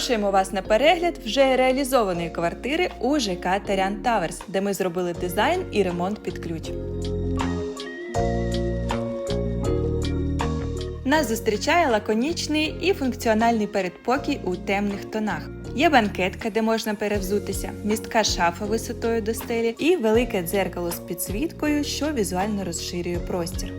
Запрошуємо вас на перегляд вже реалізованої квартири у ЖК Терян Таверс, де ми зробили дизайн і ремонт під ключ. Нас зустрічає лаконічний і функціональний передпокій у темних тонах. Є банкетка, де можна перевзутися, містка шафа висотою до стелі і велике дзеркало з підсвіткою, що візуально розширює простір.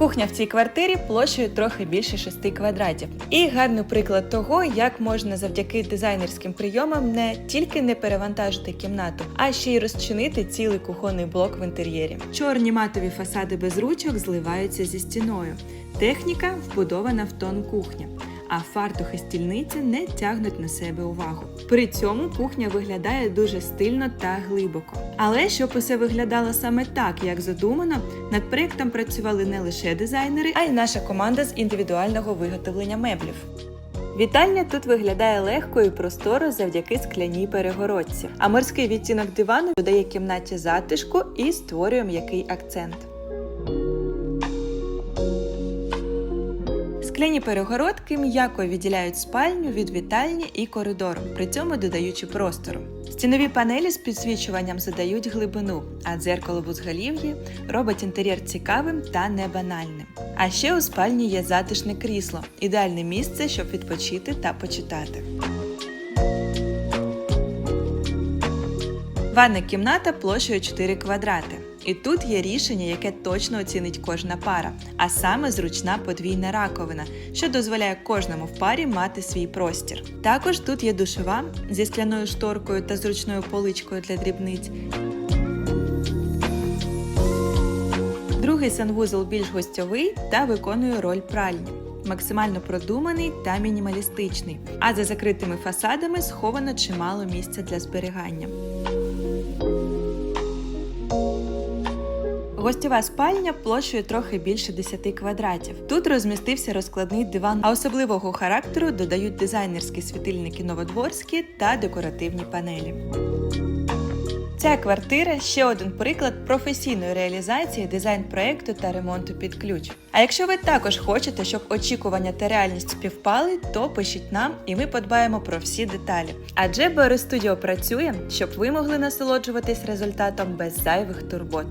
Кухня в цій квартирі площею трохи більше 6 квадратів. І гарний приклад того, як можна завдяки дизайнерським прийомам не тільки не перевантажити кімнату, а ще й розчинити цілий кухонний блок в інтер'єрі. Чорні матові фасади без ручок зливаються зі стіною. Техніка вбудована в тон кухня. А фартух і стільниця не тягнуть на себе увагу. При цьому кухня виглядає дуже стильно та глибоко. Але щоб усе виглядало саме так, як задумано, над проєктом працювали не лише дизайнери, а й наша команда з індивідуального виготовлення меблів. Вітальня тут виглядає легко і просторо завдяки скляній перегородці, а морський відтінок дивану додає кімнаті затишку і створює м'який акцент. Скляні перегородки м'яко відділяють спальню від вітальні і коридору, при цьому додаючи простору. Стінові панелі з підсвічуванням задають глибину, а дзеркало в узголів'ї робить інтер'єр цікавим та небанальним. А ще у спальні є затишне крісло ідеальне місце, щоб відпочити та почитати. Ванна кімната площею 4 квадрати. І тут є рішення, яке точно оцінить кожна пара, а саме зручна подвійна раковина, що дозволяє кожному в парі мати свій простір. Також тут є душова зі скляною шторкою та зручною поличкою для дрібниць. Другий санвузол більш гостьовий та виконує роль пральні. Максимально продуманий та мінімалістичний, а за закритими фасадами сховано чимало місця для зберігання. Гостьова спальня площею трохи більше 10 квадратів. Тут розмістився розкладний диван, а особливого характеру додають дизайнерські світильники новодворські та декоративні панелі. Ця квартира ще один приклад професійної реалізації дизайн-проекту та ремонту під ключ. А якщо ви також хочете, щоб очікування та реальність співпали, то пишіть нам і ми подбаємо про всі деталі. Адже BR працює, щоб ви могли насолоджуватись результатом без зайвих турбот.